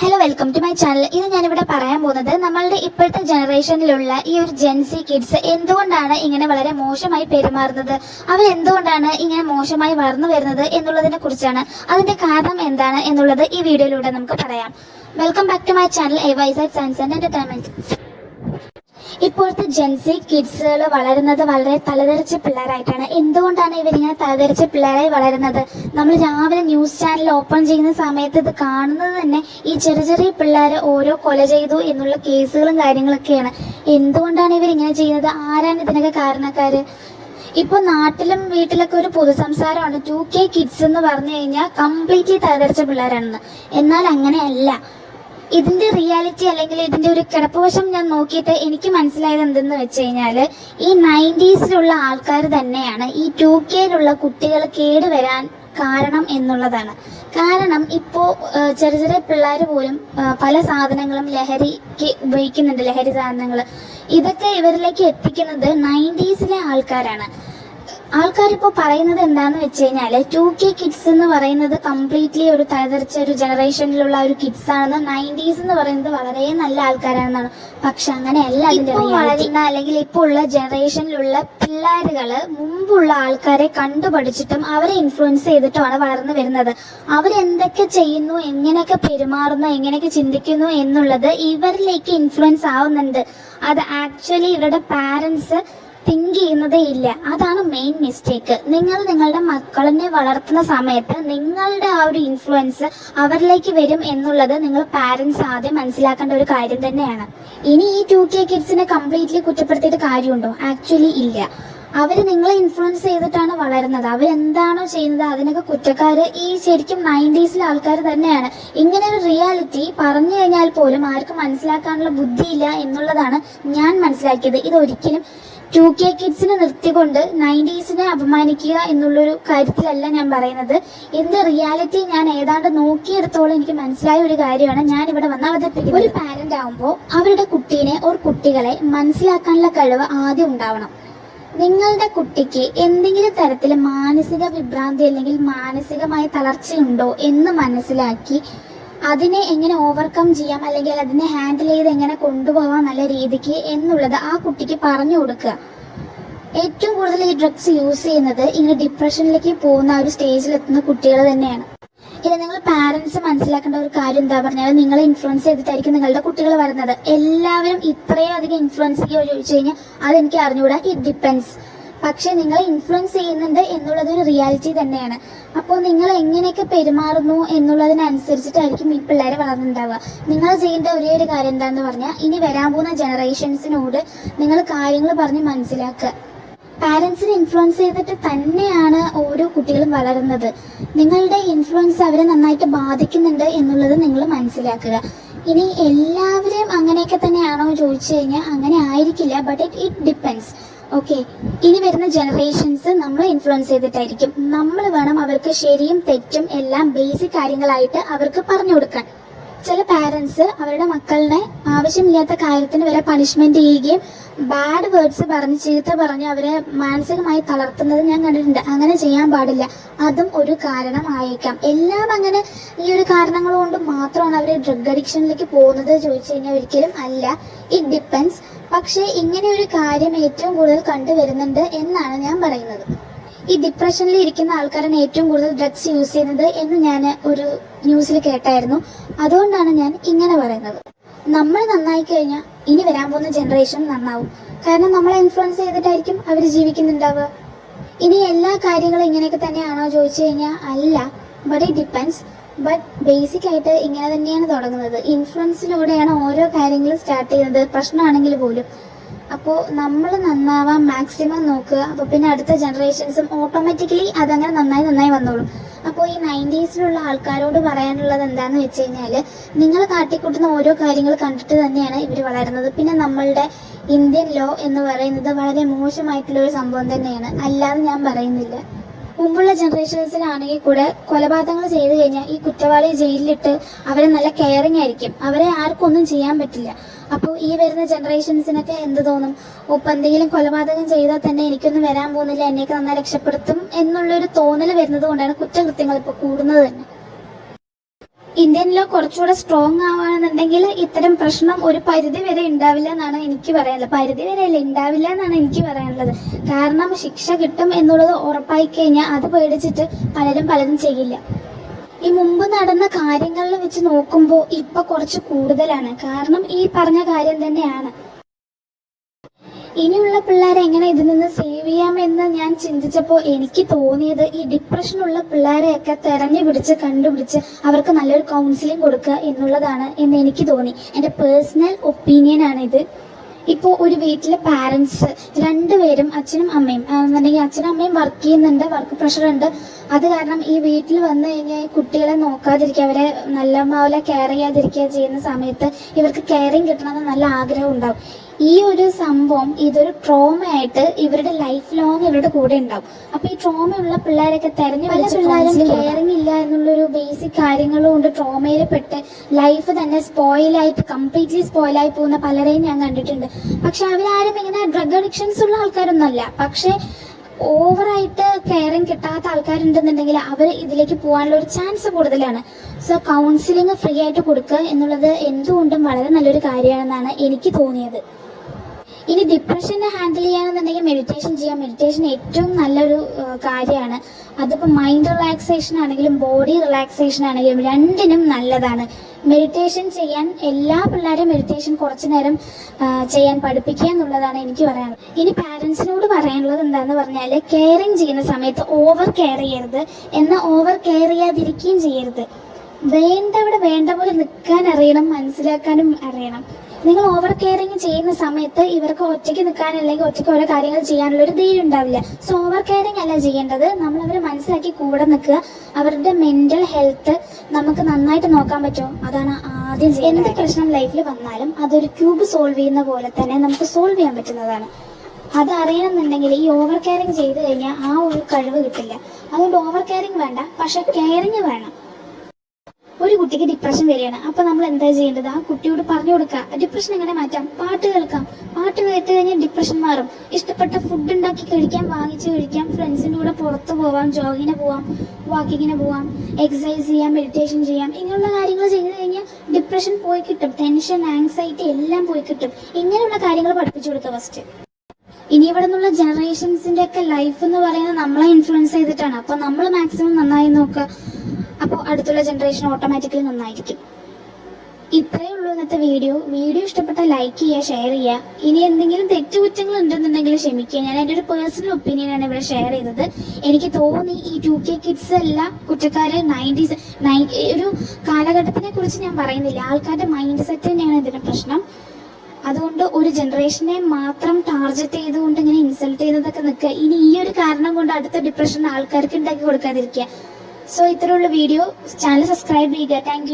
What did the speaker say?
Hello welcome to my channel ഇത് ഞാനിവിടെ പറയാൻ പോകുന്നത് നമ്മളുടെ ഇപ്പോഴത്തെ ജനറേഷനിലുള്ള ഈ ഒരു ജെൻസി കിഡ്സ് എന്തുകൊണ്ടാണ് ഇങ്ങനെ വളരെ മോശമായി പെരുമാറുന്നത്? അവർ എന്തുകൊണ്ടാണ് ഇങ്ങനെ മോശമായി വളർന്നു വരുന്നത് എന്നുള്ളതിനെ കുറിച്ചാണ്. അതിന്റെ കാരണം എന്താണ് എന്നുള്ളത് ഈ വീഡിയോയിലൂടെ നമുക്ക് പറയാം. Welcome back to my channel a wise at science and entertainment ഇപ്പോഴത്തെ ജെൻസി കിഡ്സുകൾ വളരുന്നത് വളരെ തലതെറിച്ച പിള്ളേരായിട്ടാണ്. എന്തുകൊണ്ടാണ് ഇവരിങ്ങനെ തലതെറിച്ച പിള്ളേരായി വളരുന്നത്? നമ്മൾ രാവിലെ ന്യൂസ് ചാനൽ ഓപ്പൺ ചെയ്യുന്ന സമയത്ത് ഇത് കാണുന്നത് തന്നെ ഈ ചെറിയ ചെറിയ പിള്ളേരെ ഓരോ കൊല ചെയ്തു എന്നുള്ള കേസുകളും കാര്യങ്ങളൊക്കെയാണ്. എന്തുകൊണ്ടാണ് ഇവരിങ്ങനെ ചെയ്യുന്നത്? ആരാണ് ഇതിനൊക്കെ കാരണക്കാർ ഇപ്പൊ നാട്ടിലും വീട്ടിലൊക്കെ ഒരു പൊതുസംസാരമാണ്. ടു കെ കിഡ്സ് എന്ന് പറഞ്ഞു കഴിഞ്ഞാൽ കംപ്ലീറ്റ്ലി തലതെറിച്ച പിള്ളേരാണെന്ന്. എന്നാൽ അങ്ങനെയല്ല. ഇതിന്റെ റിയാലിറ്റി അല്ലെങ്കിൽ ഇതിന്റെ ഒരു കിടപ്പുവശം ഞാൻ നോക്കിയിട്ട് എനിക്ക് മനസ്സിലായത് എന്തെന്ന് വെച്ച് കഴിഞ്ഞാൽ ഈ നയന്റീസിലുള്ള ആൾക്കാർ തന്നെയാണ് ഈ ടു കെയിലുള്ള കുട്ടികൾ കേടുവരാൻ കാരണം എന്നുള്ളതാണ്. കാരണം ഇപ്പോ ഏഹ്, ചെറിയ ചെറിയ പിള്ളേർ പോലും പല സാധനങ്ങളും ലഹരിക്ക് ഉപയോഗിക്കുന്നുണ്ട് ലഹരി സാധനങ്ങൾ ഇതൊക്കെ ഇവരിലേക്ക് എത്തിക്കുന്നത് നയന്റീസിലെ ആൾക്കാരാണ്. ആൾക്കാരിപ്പോ പറയുന്നത് എന്താന്ന് വെച്ച് കഴിഞ്ഞാൽ ടു കെ കിഡ്സ് എന്ന് പറയുന്നത് കംപ്ലീറ്റ്ലി ഒരു തകർച്ച ഒരു ജനറേഷനിലുള്ള ഒരു കിഡ്സ് ആണെന്ന് നയന്റീസ് എന്ന് പറയുന്നത് വളരെ നല്ല ആൾക്കാരാണെന്നാണ്. പക്ഷെ അങ്ങനെയല്ല വളരുന്ന അല്ലെങ്കിൽ ഇപ്പോൾ ഉള്ള ജനറേഷനിലുള്ള പിള്ളേരുകൾ മുമ്പുള്ള ആൾക്കാരെ കണ്ടുപഠിച്ചിട്ടും അവരെ ഇൻഫ്ലുവൻസ് ചെയ്തിട്ടുമാണ് വളർന്നു വരുന്നത്. അവരെന്തൊക്കെ ചെയ്യുന്നു എങ്ങനെയൊക്കെ പെരുമാറുന്നു എങ്ങനെയൊക്കെ ചിന്തിക്കുന്നു എന്നുള്ളത് ഇവരിലേക്ക് ഇൻഫ്ലുവൻസ് ആവുന്നുണ്ട്. അത് ആക്ച്വലി ഇവരുടെ പാരൻസ് തിങ്ക് ചെയ്യുന്നതേ ഇല്ല. അതാണ് മെയിൻ മിസ്റ്റേക്ക് നിങ്ങൾ നിങ്ങളുടെ മക്കളിനെ വളർത്തുന്ന സമയത്ത് നിങ്ങളുടെ ആ ഒരു ഇൻഫ്ലുവൻസ് അവരിലേക്ക് വരും എന്നുള്ളത് നിങ്ങൾ പാരന്റ്സ് ആദ്യം മനസ്സിലാക്കേണ്ട ഒരു കാര്യം തന്നെയാണ്. ഇനി ഈ ടു കെ കിഡ്സിനെ കംപ്ലീറ്റ്ലി കുറ്റപ്പെടുത്തിയിട്ട് കാര്യമുണ്ടോ? ആക്ച്വലി ഇല്ല. അവർ നിങ്ങളെ ഇൻഫ്ലുവൻസ് ചെയ്തിട്ടാണ് വളരുന്നത്. അവരെന്താണോ ചെയ്യുന്നത് അതിനൊക്കെ കുറ്റക്കാർ ഈ ശരിക്കും നയന്റീസിലെ ആൾക്കാർ തന്നെയാണ്. ഇങ്ങനെ ഒരു റിയാലിറ്റി പറഞ്ഞു കഴിഞ്ഞാൽ പോലും ആർക്കും മനസ്സിലാക്കാനുള്ള ബുദ്ധിയില്ല എന്നുള്ളതാണ് ഞാൻ മനസ്സിലാക്കിയത്. ഇത് ഒരിക്കലും ടു കെ കിഡ്സിനെ നിർത്തിക്കൊണ്ട് നയന്റീസിനെ അപമാനിക്കുക എന്നുള്ളൊരു കാര്യത്തിലല്ല ഞാൻ പറയുന്നത്. ഇതിന്റെ റിയാലിറ്റി ഞാൻ ഏതാണ്ട് നോക്കിയെടുത്തോളം എനിക്ക് മനസ്സിലായ ഒരു കാര്യമാണ്. ഞാൻ ഇവിടെ വന്ന് അവതരിപ്പിക്കുന്നത് ഒരു പാരന്റ് ആവുമ്പോൾ അവരുടെ കുട്ടീനെ ഓർ കുട്ടികളെ മനസ്സിലാക്കാനുള്ള കഴിവ് ആദ്യം ഉണ്ടാവണം. നിങ്ങളുടെ കുട്ടിക്ക് എന്തെങ്കിലും തരത്തിൽ മാനസിക വിഭ്രാന്തി അല്ലെങ്കിൽ മാനസികമായ തളർച്ചയുണ്ടോ എന്ന് മനസ്സിലാക്കി അതിനെ എങ്ങനെ ഓവർകം ചെയ്യാം അല്ലെങ്കിൽ അതിനെ ഹാൻഡിൽ ചെയ്ത് എങ്ങനെ കൊണ്ടുപോകാം നല്ല രീതിക്ക് എന്നുള്ളത് ആ കുട്ടിക്ക് പറഞ്ഞു കൊടുക്കുക. ഏറ്റവും കൂടുതൽ ഈ ഡ്രഗ്സ് യൂസ് ചെയ്യുന്നത് ഇങ്ങനെ ഡിപ്രഷനിലേക്ക് പോകുന്ന ഒരു സ്റ്റേജിൽ എത്തുന്ന കുട്ടികൾ തന്നെയാണ്. ഇത് നിങ്ങൾ പാരന്റ്സ് മനസ്സിലാക്കേണ്ട ഒരു കാര്യം എന്താ പറഞ്ഞാൽ നിങ്ങളെ ഇൻഫ്ലുവൻസ് ചെയ്തിട്ടായിരിക്കും നിങ്ങളുടെ കുട്ടികൾ വരുന്നത്. എല്ലാവരും ഇത്രയും അധികം ഇൻഫ്ലുവൻസ് ചെയ്യുമോ ചോദിച്ചു കഴിഞ്ഞാൽ അതെനിക്ക് അറിഞ്ഞുകൂടാ. ഇറ്റ് ഡിപ്പെൻസ് പക്ഷെ നിങ്ങളെ ഇൻഫ്ലുവൻസ് ചെയ്യുന്നുണ്ട് എന്നുള്ളത് ഒരു റിയാലിറ്റി തന്നെയാണ്. അപ്പോൾ നിങ്ങൾ എങ്ങനെയൊക്കെ പെരുമാറുന്നു എന്നുള്ളതിനനുസരിച്ചിട്ടായിരിക്കും ഈ പിള്ളേരെ വളർന്നുണ്ടാവുക. നിങ്ങൾ ചെയ്യേണ്ട ഒരേ ഒരു കാര്യം എന്താണെന്ന് പറഞ്ഞാൽ ഇനി വരാൻ പോകുന്ന ജനറേഷൻസിനോട് നിങ്ങൾ കാര്യങ്ങൾ പറഞ്ഞ് മനസ്സിലാക്കുക. പാരൻസിനെ ഇൻഫ്ലുവൻസ് ചെയ്തിട്ട് തന്നെയാണ് ഓരോ കുട്ടികളും വളരുന്നത്. നിങ്ങളുടെ ഇൻഫ്ലുവൻസ് അവരെ നന്നായിട്ട് ബാധിക്കുന്നുണ്ട് എന്നുള്ളത് നിങ്ങൾ മനസ്സിലാക്കുക. ഇനി എല്ലാവരും അങ്ങനെയൊക്കെ തന്നെയാണോ ചോദിച്ചു കഴിഞ്ഞാൽ അങ്ങനെ ആയിരിക്കില്ല but it it depends okay ഇനി വരുന്ന ജനറേഷൻസ് നമ്മൾ ഇൻഫ്ലുവൻസ് ചെയ്തിട്ടായിരിക്കും. നമ്മൾ വേണം അവർക്ക് ശരിയും തെറ്റും എല്ലാം ബേസിക് കാര്യങ്ങളായിട്ട് അവർക്ക് പറഞ്ഞു കൊടുക്കാൻ. ചില പാരന്റ്സ് അവരുടെ മക്കളിനെ ആവശ്യമില്ലാത്ത കാര്യത്തിന് വരെ പണിഷ്മെന്റ് ചെയ്യുകയും ബാഡ് വേർഡ്സ് പറഞ്ഞ് ചീത്ത പറഞ്ഞ് അവരെ മാനസികമായി തളർത്തുന്നത് ഞാൻ കണ്ടിട്ടുണ്ട്. അങ്ങനെ ചെയ്യാൻ പാടില്ല. അതും ഒരു കാരണം ആയേക്കാം എല്ലാം അങ്ങനെ ഈ ഒരു കാരണങ്ങൾ കൊണ്ട് മാത്രമാണ് അവർ ഡ്രഗ് അഡിക്ഷനിലേക്ക് പോകുന്നത് ചോദിച്ചു കഴിഞ്ഞാൽ ഒരിക്കലും അല്ല. ഇറ്റ് ഡിപ്പെൻസ് പക്ഷേ ഇങ്ങനെ ഒരു കാര്യം ഏറ്റവും കൂടുതൽ കണ്ടുവരുന്നുണ്ട് എന്നാണ് ഞാൻ പറയുന്നത്. ഈ ഡിപ്രഷനിൽ ഇരിക്കുന്ന ആൾക്കാരാണ് ഏറ്റവും കൂടുതൽ ഡ്രഗ്സ് യൂസ് ചെയ്യുന്നത് എന്ന് ഞാൻ ഒരു ന്യൂസിൽ കേട്ടായിരുന്നു. അതുകൊണ്ടാണ് ഞാൻ ഇങ്ങനെ പറയുന്നത്. നമ്മൾ നന്നായി കഴിഞ്ഞാൽ ഇനി വരാൻ പോകുന്ന ജനറേഷൻ നന്നാവും. കാരണം നമ്മളെ ഇൻഫ്ലുവൻസ് ചെയ്തിട്ടായിരിക്കും അവർ ജീവിക്കുന്നുണ്ടാവുക. ഇനി എല്ലാ കാര്യങ്ങളും ഇങ്ങനെയൊക്കെ തന്നെയാണോ ചോദിച്ചു കഴിഞ്ഞാൽ അല്ല. But it depends but basic ആയിട്ട് ഇങ്ങനെ തന്നെയാണ് തുടങ്ങുന്നത്. ഇൻഫ്ലുവൻസിലൂടെയാണ് ഓരോ കാര്യങ്ങളും സ്റ്റാർട്ട് ചെയ്യുന്നത്. പ്രശ്നമാണെങ്കിൽ പോലും. അപ്പോൾ നമ്മൾ നന്നാവാൻ മാക്സിമം നോക്കുക. അപ്പോൾ പിന്നെ അടുത്ത ജനറേഷൻസും ഓട്ടോമാറ്റിക്കലി അതങ്ങനെ നന്നായി നന്നായി വന്നോളും. അപ്പോൾ ഈ നയന്റീസിലുള്ള ആൾക്കാരോട് പറയാനുള്ളത് എന്താണെന്ന് വെച്ച് കഴിഞ്ഞാൽ നിങ്ങൾ കാട്ടിക്കൂട്ടുന്ന ഓരോ കാര്യങ്ങൾ കണ്ടിട്ട് തന്നെയാണ് ഇവർ വളരുന്നത്. പിന്നെ നമ്മളുടെ ഇന്ത്യൻ ലോ എന്ന് പറയുന്നത് വളരെ മോശമായിട്ടുള്ള ഒരു സംഭവം തന്നെയാണ്. അല്ലാതെ ഞാൻ പറയുന്നില്ല. മുമ്പുള്ള ജനറേഷൻസിലാണെങ്കിൽ കൂടെ കൊലപാതകങ്ങൾ ചെയ്തു കഴിഞ്ഞാൽ ഈ കുറ്റവാളിയെ ജയിലിലിട്ട് അവരെ നല്ല കെയറിങ് ആയിരിക്കും. അവരെ ആർക്കും ഒന്നും ചെയ്യാൻ പറ്റില്ല. അപ്പോൾ ഈ വരുന്ന ജനറേഷൻസിനൊക്കെ എന്ത് തോന്നും? ഒപ്പം എന്തെങ്കിലും കൊലപാതകം ചെയ്താൽ തന്നെ എനിക്കൊന്നും വരാൻ പോകുന്നില്ല എന്നെയൊക്കെ നന്നായി രക്ഷപ്പെടുത്തും എന്നുള്ളൊരു തോന്നൽ വരുന്നത് കൊണ്ടാണ് കുറ്റകൃത്യങ്ങൾ ഇപ്പോൾ കൂടുന്നത് തന്നെ. ഇന്ത്യൻ ലോ കുറച്ചുകൂടെ സ്ട്രോങ് ആവുകയാണെന്നുണ്ടെങ്കിൽ ഇത്തരം പ്രശ്നം ഒരു പരിധി വരെ ഉണ്ടാവില്ല എന്നാണ് എനിക്ക് പറയാനുള്ളത്. പരിധി വരെ അല്ല ഉണ്ടാവില്ല എന്നാണ് എനിക്ക് പറയാനുള്ളത്. കാരണം ശിക്ഷ കിട്ടും എന്നുള്ളത് ഉറപ്പായി കഴിഞ്ഞാൽ അത് പേടിച്ചിട്ട് പലരും പലതും ചെയ്യില്ല. ഈ മുമ്പ് നടന്ന കാര്യങ്ങളിൽ വെച്ച് നോക്കുമ്പോൾ ഇപ്പൊ കുറച്ച് കൂടുതലാണ്. കാരണം ഈ പറഞ്ഞ കാര്യം തന്നെയാണ്. ഇനിയുള്ള പിള്ളേരെ എങ്ങനെ ഇതിൽ നിന്ന് സേവ് ചെയ്യാം എന്ന് ഞാൻ ചിന്തിച്ചപ്പോൾ എനിക്ക് തോന്നിയത് ഈ ഡിപ്രഷനുള്ള പിള്ളേരെയൊക്കെ തെരഞ്ഞു പിടിച്ച് കണ്ടുപിടിച്ച് അവർക്ക് നല്ലൊരു കൗൺസിലിംഗ് കൊടുക്കുക എന്നുള്ളതാണ് എന്ന് എനിക്ക് തോന്നി. എന്റെ പേഴ്സണൽ ഒപ്പീനിയൻ ആണിത് ഇപ്പോൾ ഒരു വീട്ടിലെ പാരൻസ് രണ്ടുപേരും അച്ഛനും അമ്മയും എന്നുണ്ടെങ്കിൽ അച്ഛനും അമ്മയും വർക്ക് ചെയ്യുന്നുണ്ട് വർക്ക് പ്രഷർ ഉണ്ട്. അത് കാരണം ഈ വീട്ടിൽ വന്നു കഴിഞ്ഞാൽ ഈ കുട്ടികളെ നോക്കാതിരിക്കുക അവരെ നല്ല പോലെ കെയർ ചെയ്യാതിരിക്കുക ചെയ്യുന്ന സമയത്ത് ഇവർക്ക് കെയറിങ് കിട്ടണമെന്ന് നല്ല ആഗ്രഹം ഉണ്ടാവും. ഈ ഒരു സംഭവം ഇതൊരു ട്രോമ ആയിട്ട് ഇവരുടെ ലൈഫ് ലോങ് ഇവരുടെ കൂടെ ഉണ്ടാവും. അപ്പൊ ഈ ട്രോമ ഉള്ള പിള്ളേരൊക്കെ തെരഞ്ഞു പല പിള്ളേരും കെയറിങ് ഇല്ല എന്നുള്ളൊരു ബേസിക് കാര്യങ്ങളും കൊണ്ട് ട്രോമയിൽ പെട്ട് ലൈഫ് തന്നെ സ്പോയിലായിട്ട് കംപ്ലീറ്റ്ലി സ്പോയിലായി പോകുന്ന പലരെയും ഞാൻ കണ്ടിട്ടുണ്ട്. പക്ഷെ അവരാരും ഇങ്ങനെ ഡ്രഗ് അഡിക്ഷൻസ് ഉള്ള ആൾക്കാരൊന്നുമല്ല. പക്ഷെ ഓവറായിട്ട് കെയറിങ് കിട്ടാത്ത ആൾക്കാരുണ്ടെന്നുണ്ടെങ്കിൽ അവർ ഇതിലേക്ക് പോകാനുള്ള ഒരു ചാൻസ് കൂടുതലാണ്. സോ കൗൺസിലിംഗ് ഫ്രീ ആയിട്ട് കൊടുക്കുക എന്നുള്ളത് എന്തുകൊണ്ടും വളരെ നല്ലൊരു കാര്യമാണെന്നാണ് എനിക്ക് തോന്നിയത്. ഇനി ഡിപ്രഷനെ ഹാൻഡിൽ ചെയ്യാന്നുണ്ടെങ്കിൽ മെഡിറ്റേഷൻ ചെയ്യാം. മെഡിറ്റേഷൻ ഏറ്റവും നല്ലൊരു കാര്യമാണ്. അതിപ്പോൾ മൈൻഡ് റിലാക്സേഷൻ ആണെങ്കിലും ബോഡി റിലാക്സേഷൻ ആണെങ്കിലും രണ്ടിനും നല്ലതാണ്. മെഡിറ്റേഷൻ ചെയ്യാൻ എല്ലാ പിള്ളേരും മെഡിറ്റേഷൻ കുറച്ചു നേരം ചെയ്യാൻ പഠിപ്പിക്കുക എന്നുള്ളതാണ് എനിക്ക് പറയാനുള്ളത്. ഇനി പാരൻസിനോട് പറയാനുള്ളത് എന്താണെന്ന് പറഞ്ഞാൽ കെയറിങ് ചെയ്യുന്ന സമയത്ത് ഓവർ കെയർ ചെയ്യരുത്. എന്നാൽ ഓവർ കെയർ ചെയ്യാതിരിക്കുകയും ചെയ്യരുത്. വേണ്ടവിടെ വേണ്ട പോലെ നിൽക്കാൻ അറിയണം മനസ്സിലാക്കാനും അറിയണം. നിങ്ങൾ ഓവർ കെയറിങ് ചെയ്യുന്ന സമയത്ത് ഇവർക്ക് ഒറ്റയ്ക്ക് നിൽക്കാൻ അല്ലെങ്കിൽ ഒറ്റയ്ക്ക് ഓരോ കാര്യങ്ങൾ ചെയ്യാനുള്ള ഒരു ധൈര്യം ഉണ്ടാവില്ല. സോ ഓവർ കെയറിങ് അല്ല ചെയ്യേണ്ടത്. നമ്മൾ അവരെ മനസ്സിലാക്കി കൂടെ നിൽക്കുക. അവരുടെ മെന്റൽ ഹെൽത്ത് നമുക്ക് നന്നായിട്ട് നോക്കാൻ പറ്റുമോ അതാണ് ആദ്യം എന്ത് പ്രശ്നം ലൈഫിൽ വന്നാലും അതൊരു ക്യൂബ് സോൾവ് ചെയ്യുന്ന പോലെ തന്നെ നമുക്ക് സോൾവ് ചെയ്യാൻ പറ്റുന്നതാണ്. അത് അറിയണമെന്നുണ്ടെങ്കിൽ ഈ ഓവർ കെയറിങ് ചെയ്തു കഴിഞ്ഞാൽ ആ ഒരു കഴിവ് കിട്ടില്ല. അതുകൊണ്ട് ഓവർ കെയറിങ് വേണ്ട. പക്ഷെ കെയറിങ് വേണം. ഒരു കുട്ടിക്ക് ഡിപ്രഷൻ വരികയാണ്. അപ്പൊ നമ്മൾ എന്താ ചെയ്യേണ്ടത്? ആ കുട്ടിയോട് പറഞ്ഞു കൊടുക്കുക. ഡിപ്രഷൻ എങ്ങനെ മാറ്റാം? പാട്ട് കേൾക്കാം. പാട്ട് കേട്ട് കഴിഞ്ഞാൽ ഡിപ്രഷൻ മാറും. ഇഷ്ടപ്പെട്ട ഫുഡ് ഉണ്ടാക്കി കഴിക്കാം വാങ്ങിച്ച് കഴിക്കാം ഫ്രണ്ട്സിന്റെ കൂടെ പുറത്ത് പോവാം ജോഗിന് പോവാം വാക്കിങ്ങിന് പോവാം എക്സസൈസ് ചെയ്യാം മെഡിറ്റേഷൻ ചെയ്യാം ഇങ്ങനെയുള്ള കാര്യങ്ങൾ ചെയ്തു കഴിഞ്ഞാൽ ഡിപ്രഷൻ പോയി കിട്ടും. ടെൻഷൻ ആങ്സൈറ്റി എല്ലാം പോയി കിട്ടും. ഇങ്ങനെയുള്ള കാര്യങ്ങൾ പഠിപ്പിച്ചു കൊടുക്കുക ഫസ്റ്റ് ഇനി ഇവിടെ നിന്നുള്ള ജനറേഷൻസിന്റെ ഒക്കെ ലൈഫ് എന്ന് പറയുന്നത് നമ്മളെ ഇൻഫ്ലുവൻസ് ചെയ്തിട്ടാണ്. അപ്പൊ നമ്മൾ മാക്സിമം നന്നായി നോക്കുക. അപ്പോൾ അടുത്തുള്ള ജനറേഷൻ ഓട്ടോമാറ്റിക്കലി നന്നായിരിക്കും. ഇത്രയേ ഉള്ളൂ ഇന്നത്തെ വീഡിയോ വീഡിയോ ഇഷ്ടപ്പെട്ട ലൈക്ക് ചെയ്യുക ഷെയർ ചെയ്യുക. ഇനി എന്തെങ്കിലും തെറ്റുകുറ്റങ്ങൾ ഉണ്ടെന്നുണ്ടെങ്കിൽ ക്ഷമിക്കുക. ഞാൻ എന്റെ ഒരു പേഴ്സണൽ ഒപ്പീനിയനാണ് ഇവിടെ ഷെയർ ചെയ്തത്. എനിക്ക് തോന്നി ഈ ടു കെ കിഡ്സ് അല്ല കുറ്റക്കാര് നയന്റീസ് ഒരു കാലഘട്ടത്തിനെ കുറിച്ച് ഞാൻ പറയുന്നില്ല. ആൾക്കാരുടെ മൈൻഡ് സെറ്റ് തന്നെയാണ് ഇതിന്റെ പ്രശ്നം. അതുകൊണ്ട് ഒരു ജനറേഷനെ മാത്രം ടാർഗറ്റ് ചെയ്തുകൊണ്ട് ഇങ്ങനെ ഇൻസൾട്ട് ചെയ്യുന്നതൊക്കെ നിൽക്കുക. ഇനി ഈ ഒരു കാരണം കൊണ്ട് അടുത്ത ഡിപ്രഷൻ ആൾക്കാർക്ക് ഉണ്ടാക്കി കൊടുക്കാതിരിക്കുക. സോ ഇത്രയുള്ള വീഡിയോ ചാനൽ സബ്സ്ക്രൈബ് ചെയ്യുക. താങ്ക്